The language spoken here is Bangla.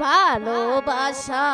ভালোবাসা।